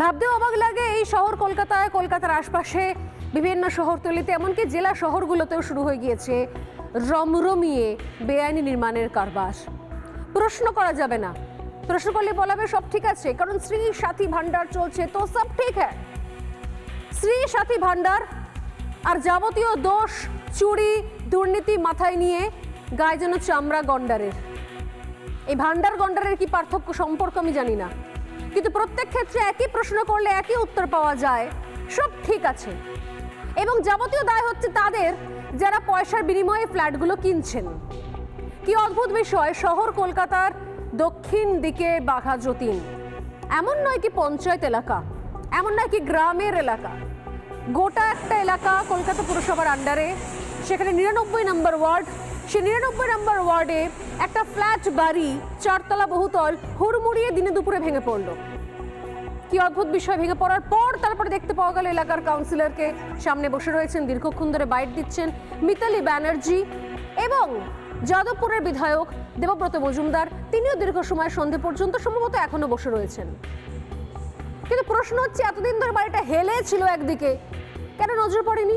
ভাবতেও অবাক লাগে এই শহর কলকাতায়, কলকাতার আশপাশে বিভিন্ন শহরতলিতে, এমনকি জেলা শহরগুলোতেও শুরু হয়ে গিয়েছে রমরমিয়ে বেআইনি নির্মাণের কারবার। প্রশ্ন করা যাবে না। প্রশ্ন করলে বলাবে সব ঠিক আছে, কারণ শ্রী সাথী ভান্ডার চলছে। তো সব ঠিক হ্যাঁ। শ্রী সাথী ভান্ডার আর যাবতীয় দোষ, চুরি, দুর্নীতি মাথায় নিয়ে গায়ে যেন চামড়া গন্ডারের। এই ভান্ডার গন্ডারের কি পার্থক্য সম্পর্ক আমি জানি না। কিন্তু প্রত্যেক ক্ষেত্রে একই প্রশ্ন করলে একই উত্তর পাওয়া যায়। সব ঠিক আছে। এবং যাবতীয় দায় হচ্ছে তাদের যারা পয়সার বিনিময়ে ফ্ল্যাটগুলো কিনছেন। কি অদ্ভুত বিষয়, শহর কলকাতার দক্ষিণ দিকে বাঘা যতীন। এমন নয় কি পঞ্চায়েত এলাকা, এমন নয় কি গ্রামের এলাকা। গোটা একটা এলাকা কলকাতা পুরসভার আন্ডারে সেখানে নিরানব্বই নম্বর ওয়ার্ড সে নিরানব্বই নম্বর ওয়ার্ডে একটা ফ্ল্যাট বাড়ি, চারতলা বহুতল, হুড়মুড়িয়ে দিনে দুপুরে ভেঙে পড়ল। কি অদ্ভুত বিষয়, ভেঙে পড়ার পর তারপরে দেখতে পাওয়া গেল এলাকার কাউন্সিলরকে সামনে বসে রয়েছেন, দীর্ঘক্ষণ ধরে বাইট দিচ্ছেন মিতালি ব্যানার্জি এবং যাদবপুরের বিধায়ক দেবব্রত মজুমদার। তিনিও দীর্ঘ সময় সন্ধে পর্যন্ত সম্ভবত এখনও বসে রয়েছেন। কিন্তু প্রশ্ন হচ্ছে, এতদিন ধরে বাড়িটা হেলে ছিল একদিকে। কেন নজর পড়েনি?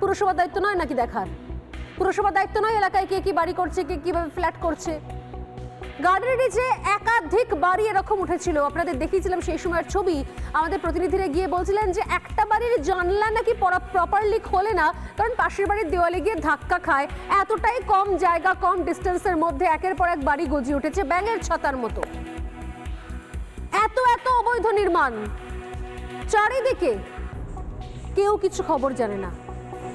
পুরসভার দায়িত্ব নয় নাকি দেখার? পুরসভার দায়িত্ব নয়, এলাকায় কে কি বাড়ি করছে, কে কীভাবে ফ্ল্যাট করছে। গার্ডেনের নিচে একাধিক বাড়ি এরকম উঠেছিল। আপনাদের দেখিয়েছিলাম সেই সময়ের ছবি। আমাদের প্রতিনিধিরা গিয়ে বলছিলেন যে, একটা বাড়ির জানলা নাকি প্রপারলি খোলে না, কারণ পাশের বাড়ির দেওয়ালে গিয়ে ধাক্কা খায়। এতটাই কম জায়গা, কম ডিস্টেন্সের মধ্যে একের পর এক বাড়ি গজিয়ে উঠেছে ব্যাঙের ছাতার মতো। এত এত অবৈধ নির্মাণ। চারিদিকে কেউ কিছু খবর জানে না,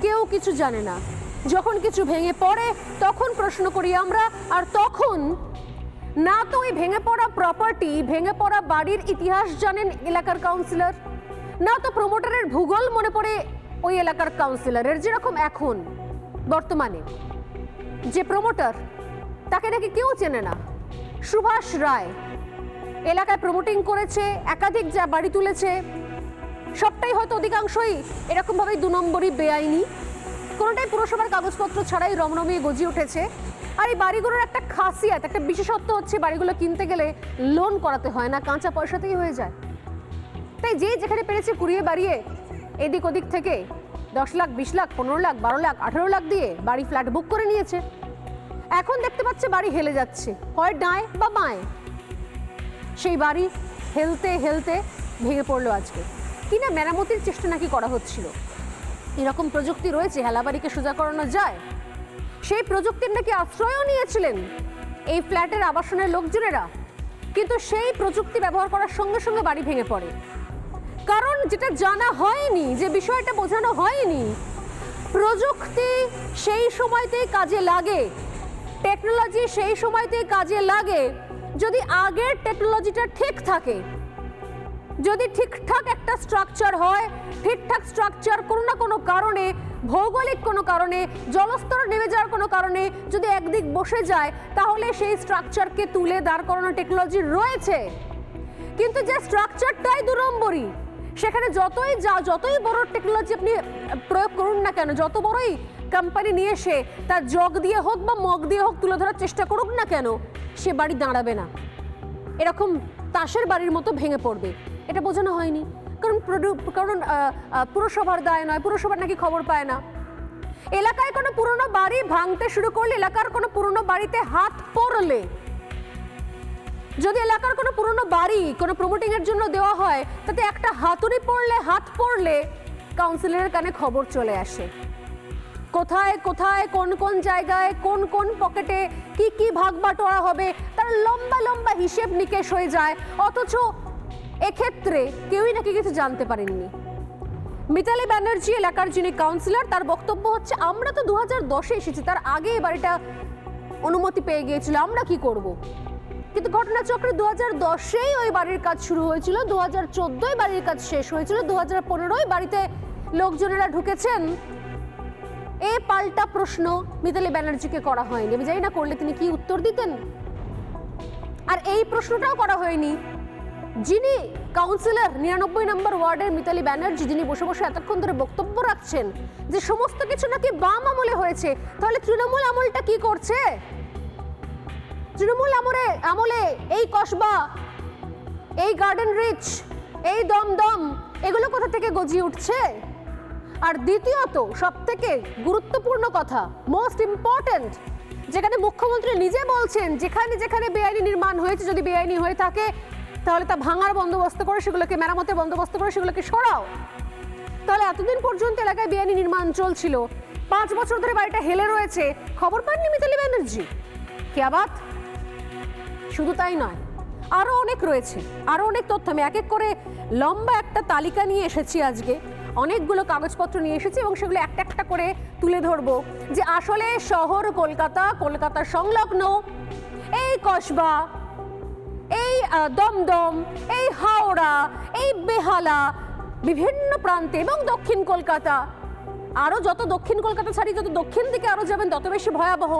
কেউ কিছু জানে না। যখন কিছু ভেঙে পড়ে, তখন প্রশ্ন করি আমরা, আর তখন না তো ওই ভেঙে পড়া প্রপার্টি ভেঙে পড়া বাড়ির ইতিহাস জানেন এলাকার কাউন্সিলর না তো প্রমোটারের ভূগোল মনে পড়ে ওই এলাকার কাউন্সিলরের যেরকম এখন, বর্তমানে। যে প্রমোটার তাকে নাকি কেউ চেনে না। সুভাষ রায়, এলাকায় প্রমোটিং করেছে, একাধিক যা বাড়ি তুলেছে, সবটাই হয়তো অধিকাংশই এরকমভাবেই দু নম্বরই বেআইনি। কোনোটাই পুরসভার কাগজপত্র ছাড়াই রমরমিয়ে গজিয়ে উঠেছে। আর এই বাড়িগুলোর একটা খাসিয়াত, একটা বিশেষত্ব হচ্ছে বাড়িগুলো কিনতে গেলে লোন করাতে হয় না, কাঁচা পয়সাতেই হয়ে যায়। তাই যে যেখানে পেরেছে কুড়িয়ে বাড়িয়ে, এদিক ওদিক থেকে দশ লাখ, বিশ লাখ, পনেরো লাখ, বারো লাখ, আঠেরো লাখ দিয়ে বাড়ি ফ্ল্যাট বুক করে নিয়েছে। এখন দেখতে পাচ্ছে বাড়ি হেলে যাচ্ছে, হয় ডায় বা বাঁয়। সেই বাড়ি হেলতে হেলতে ভেঙে পড়ল আজকে। কিনা মেরামতির চেষ্টা নাকি করা হচ্ছিল? এরকম প্রযুক্তি রয়েছে, হেলাবাড়িকে সোজা করানো যায়। সেই প্রযুক্তির নাকি আশ্রয়ও নিয়েছিলেন এই ফ্ল্যাটের আবাসনের লোকজনেরা। কিন্তু সেই প্রযুক্তি ব্যবহার করার সঙ্গে সঙ্গে বাড়ি ভেঙে পড়ে। কারণ যেটা জানা হয়নি, যে বিষয়টা বোঝানো হয়নি, প্রযুক্তি সেই সময়তেই কাজে লাগে। টেকনোলজি সেই সময়তেই কাজে লাগে। যদি আগের টেকনোলজিটা ঠিক থাকে যদি ঠিকঠাক একটা স্ট্রাকচার হয়, ঠিকঠাক স্ট্রাকচার কোনো না কোনো কারণে, ভৌগোলিক কোনো কারণে, জলস্তর নেমে যাওয়ার কোনো কারণে যদি একদিক বসে যায়, তাহলে সেই স্ট্রাকচারকে তুলে দাঁড় করানোর টেকনোলজি রয়েছে। কিন্তু যে স্ট্রাকচারটাই দু নম্বরই সেখানে যতই যা, যতই বড় টেকনোলজি আপনি প্রয়োগ করুন না কেন, যত বড়ই কোম্পানি নিয়ে এসে তার জগ দিয়ে হোক বা মগ দিয়ে হোক তুলে ধরার চেষ্টা করুক না কেন, সে বাড়ি দাঁড়াবে না। এরকম তাসের বাড়ির মতো ভেঙে পড়বে। এটা বোঝানো হয়নি। কারণ কারণ পুরসভার দায় নয়, পুরসভার নাকি খবর পায় না। এলাকায় কোনো পুরনো বাড়ি ভাঙতে শুরু করলে এলাকার কোনো পুরনো বাড়িতে হাত পড়লে। যদি এলাকার কোনো পুরনো বাড়ি কোনো প্রমোটিং এর জন্য দেওয়া হয়, তাতে একটা হাতুড়ি পড়লে, হাত পড়লে কাউন্সিলরের কানে খবর চলে আসে। কোথায় কোথায়, কোন কোন জায়গায়, কোন কোন পকেটে কি কি ভাগ বাটোয়ারা হবে, তার লম্বা লম্বা হিসেব নিকেশ হয়ে যায়। অথচ এক্ষেত্রে কেউই নাকি কিছু জানতে পারেননি। মিতালি ব্যানার্জি এলাকার যিনি কাউন্সিলর তার বক্তব্য হচ্ছে, আমরা তো দু হাজার দশে এসেছি, তার আগে এই বাড়িটা অনুমতি পেয়ে গিয়েছিল, আমরা কি করব? কিন্তু ঘটনাচক্রে দু হাজার দশেই ওই বাড়ির কাজ শুরু হয়েছিল দু হাজার চোদ্দোই বাড়ির কাজ শেষ হয়েছিল দু হাজার পনেরোই বাড়িতে লোকজনেরা ঢুকেছেন। এ পাল্টা প্রশ্ন মিতালি ব্যানার্জিকে করা হয়নি। আমি জানি না করলে তিনি কি উত্তর দিতেন। আর এই প্রশ্নটাও করা হয়নি যিনি কাউন্সিলর নিরানব্বই নম্বর ওয়ার্ডের মিতালি ব্যানার্জি, যিনি বসে বসে এতক্ষণ ধরে বক্তব্য রাখছেন যে সমস্ত কিছু নাকি বাম আমলে হয়েছে, তাহলে তৃণমূল আমলটা কি করছে? তৃণমূল আমলে আমলে এই কসবা, এই গার্ডেন রিচ এই দমদম, এগুলো কোথা থেকে গজিয়ে উঠছে? আর দ্বিতীয়ত সব থেকে গুরুত্বপূর্ণ কথা মোস্ট ইম্পর্ট্যান্ট যেখানে মুখ্যমন্ত্রী নিজে বলছেন, যেখানে যেখানে বেআইনি নির্মাণ হয়েছে, যদি বেআইনি হয়ে থাকে তাহলে তা ভাঙার বন্দোবস্ত করে সেগুলোকে, মেরামতের বন্দোবস্ত করে সেগুলোকে সরাও। তাহলে এতদিন পর্যন্ত এলাকায় বেআইনি নির্মাণ চলছিল। পাঁচ বছর ধরে বাড়িটা হেলে রয়েছে। খবর পাননি মিতালি ব্যানার্জি? কে আবাদ? শুধু তাই নয় আরও অনেক রয়েছে। আরও অনেক তথ্য। আমি এক এক করে লম্বা একটা তালিকা নিয়ে এসেছি আজকে। অনেকগুলো কাগজপত্র নিয়ে এসেছি এবং সেগুলো একটা একটা করে তুলে ধরবো। যে আসলে শহর কলকাতা কলকাতা সংলগ্ন। এই কসবা। দমদম, এই হাওড়া, এই বেহালা, বিভিন্ন প্রান্তে এবং দক্ষিণ কলকাতা। আরও যত দক্ষিণ কলকাতা ছাড়ি, যত দক্ষিণ দিকে আরও যাবেন, তত বেশি ভয়াবহ।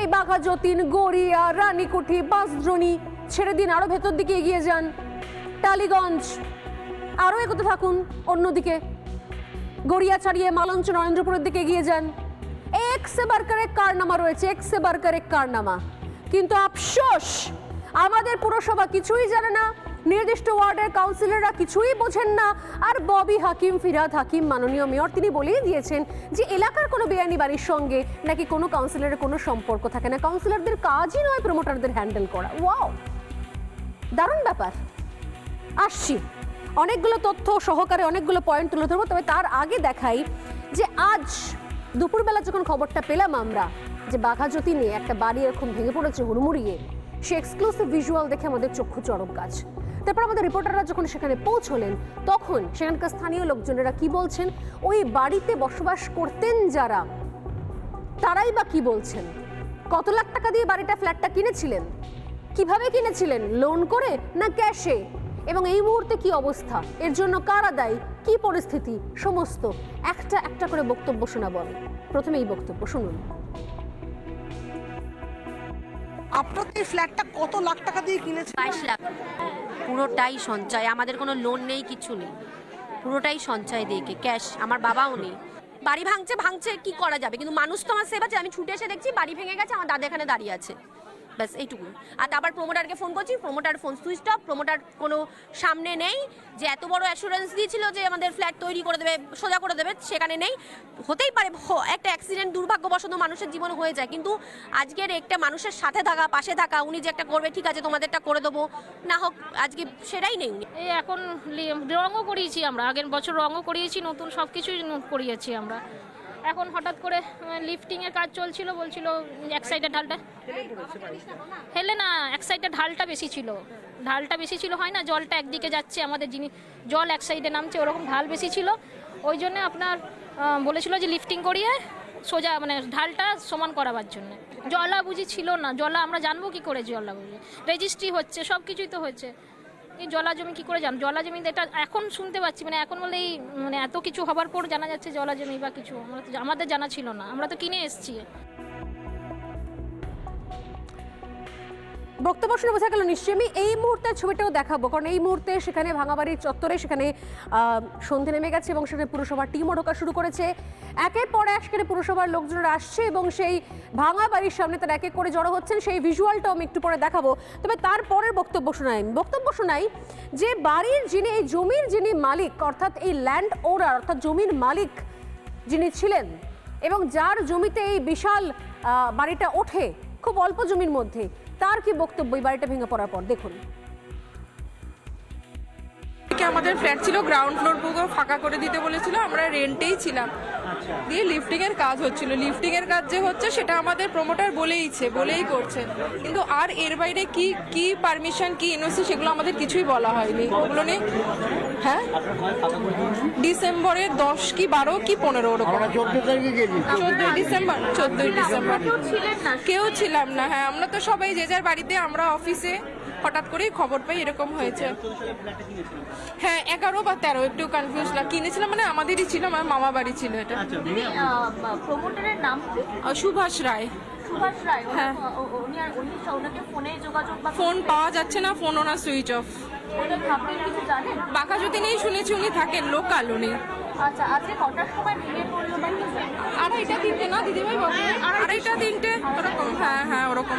এই বাঘা যতীন গড়িয়া, রানীকুঠি, বাঁশদ্রোণী, ছেড়ে দিন আরও ভেতর দিকে এগিয়ে যান। টালিগঞ্জ আরও এগোতে থাকুন, অন্যদিকে। গড়িয়া ছাড়িয়ে মালঞ্চ, নরেন্দ্রপুরের দিকে এগিয়ে যান। এক্সে সে বারকার এক কারনামা রয়েছে, এক্সে সে বারকার এক কারনামা। কিন্তু আফসোস আমাদের পুরসভা কিছুই জানে না, নির্দিষ্ট ওয়ার্ডের কাউন্সিলররা কিছুই বোঝেন না, আর ববি হাকিম ফিরাদ হাকিম, মাননীয় মেয়র, তিনি বলেই দিয়েছেন যে এলাকার কোনো বেআইনি বাড়ির সঙ্গে নাকি কোনো কাউন্সিলরের কোনো সম্পর্ক থাকে না। কাউন্সিলরদের কাজই নয় প্রমোটারদের হ্যান্ডেল করা। ওয়াও দারুণ ব্যাপার। আসছি। অনেকগুলো তথ্য সহকারে অনেকগুলো পয়েন্ট তুলে ধরবো, তবে তার আগে দেখাই যে আজ দুপুরবেলা যখন খবরটা পেলাম আমরা, যে বাঘাজ্যোতি নিয়ে একটা বাড়ি এরকম ভেঙে পড়েছে, হুড়মুড়িয়ে সে এক্সক্লুসিভ ভিজুয়াল দেখে আমাদের চক্ষু চরম কাজ। তারপর আমাদের রিপোর্টাররা যখন সেখানে পৌঁছলেন, তখন সেখানকার স্থানীয় লোকজনেরা কি বলছেন? ওই বাড়িতে বসবাস করতেন যারা, তারাই বা কি বলছেন? কত লাখ টাকা দিয়ে বাড়িটা ফ্ল্যাটটা কিনেছিলেন? কীভাবে কিনেছিলেন? লোন করে না ক্যাশে এবং এই মুহূর্তে কি অবস্থা? এর জন্য কারা দায়ী? কি পরিস্থিতি? সমস্ত একটা একটা করে বক্তব্য শোনাবো আমি। প্রথমে এই বক্তব্য শুনুন। আপনার এই ফ্ল্যাটটা কত লাখ টাকা দিয়ে কিনেছেন? বাইশ লাখ। পুরোটাই সঞ্চয়। আমাদের কোনো লোন নেই, কিছু নেই। পুরোটাই সঞ্চয় দিয়ে ক্যাশ আমার বাবাও নেই। বাড়ি ভাঙছে ভাঙছে, কি করা যাবে? কিন্তু মানুষ তো আমার সেবা। আমি ছুটে এসে দেখছি বাড়ি ভেঙে গেছে, আমার দাদা এখানে দাঁড়িয়ে আছে। ব্যাস এইটুকু আর তারপর প্রোমোটারকে ফোন করছি promoter phone switch off promoter কোনো সামনে নেই, যে এত বড় অ্যাসুরেন্স দিয়েছিল যে আমাদের ফ্ল্যাট তৈরি করে দেবে, সোজা করে দেবে, সেখানে নেই। হতেই পারে একটা অ্যাক্সিডেন্ট দুর্ভাগ্যবশত মানুষের জীবনে হয়ে যায়, কিন্তু আজকের একটা মানুষের সাথে থাকা, পাশে থাকা, উনি যে একটা করবে, ঠিক আছে, তোমাদেরটা করে দেবো। না হোক, আজকে সেটাই নেই। এই এখন রঙও করিয়েছি আমরা, আগের বছর রঙও করিয়েছি, নতুন সব কিছুই করিয়েছি আমরা। এখন হঠাৎ করে লিফটিং এর কাজ চলছিল, বলছিল এক সাইডে ঢালটা। হেলে না, এক সাইডে ঢালটা বেশি ছিল। ঢালটা বেশি ছিল, হয় না, জলটা একদিকে যাচ্ছে, আমাদের যিনি, জল এক সাইডে নামছে, ওরকম ঢাল বেশি ছিল। ওই জন্য আপনার বলেছিল যে লিফটিং করিয়ে সোজা মানে ঢালটা সমান করাবার জন্য। জলা বুঝি ছিল না, জলা আমরা জানব কি করে জলা বুঝি রেজিস্ট্রি হচ্ছে সব কিছুই তো হচ্ছে। এই জলা জমি কি করে জান জলা জমি এটা এখন শুনতে পাচ্ছি মানে এখন বলে এই মানে এত কিছু হবার পর জানা যাচ্ছে জলা জমি বা কিছু। আমরা আমাদের জানা ছিল না, আমরা তো কিনে এসেছি। বক্তব্য শুনে বোঝা গেল নিশ্চয়ই আমি এই মুহূর্তের ছবিটাও দেখাবো। কারণ এই মুহূর্তে সেখানে ভাঙাবাড়ির চত্বরে সেখানে সন্ধে নেমে গেছে এবং সেখানে পুরসভার টিমও ঢোকা শুরু করেছে। একের পর এক সেখানে পুরসভার লোকজনরা আসছে এবং সেই ভাঙা বাড়ির সামনে তারা এক এক করে জড়ো হচ্ছেন। সেই ভিজুয়ালটাও আমি একটু পরে দেখাবো। তবে তারপরের বক্তব্য শোনাই। বক্তব্য শোনাই যে বাড়ির যিনি, এই জমির যিনি মালিক, অর্থাৎ এই ল্যান্ড ওনার অর্থাৎ জমির মালিক যিনি ছিলেন এবং যার জমিতে এই বিশাল বাড়িটা ওঠে, খুব অল্প জমির মধ্যে তার কি বক্তব্য? এই বাড়িটা ভেঙে পড়ার পর দেখুন। আমাদের ফ্ল্যাট ছিল গ্রাউন্ড ফ্লোর পুরো ফাঁকা করে দিতে বলেছিল আমরা রেন্টেই ছিলাম। দিয়ে লিফটিং এর কাজ হচ্ছিল। লিফটিং এর কাজ যে হচ্ছে সেটা আমাদের প্রমোটার বলেইছে বলেই করছে। কিন্তু আর এর বাইরে কি কি পারমিশন কি এনওসি সেগুলো আমাদের কিছুই বলা হয়নি। ওগুলো নিয়ে হ্যাঁ? ডিসেম্বরের দশ কি বারো কি পনেরো ওরকম। চোদ্দই ডিসেম্বর চোদ্দই ডিসেম্বর। কেউ ছিলাম না হ্যাঁ আমরা তো সবাই যে যার বাড়িতে আমরা অফিসে হঠাৎ করেই খবর পাই এরকম হয়েছে। হ্যাঁ এগারো বা তেরো একটু কনফিউজ না কিনেছিলাম মানে আমাদেরই ছিল আমার মামা বাড়ি ছিল এটা। প্রমোটারের নাম কি? সুভাষ রায়। হ্যাঁ। ফোনে ফোন পাওয়া যাচ্ছে না ফোন ওনার সুইচ অফ বাঁকা যদি নেই শুনেছি উনি থাকেন লোকাল উনি। আচ্ছা আড়াইটা তিনটে না দিদিভাই বলো আড়াইটা তিনটে ওরকম হ্যাঁ হ্যাঁ ওরকম।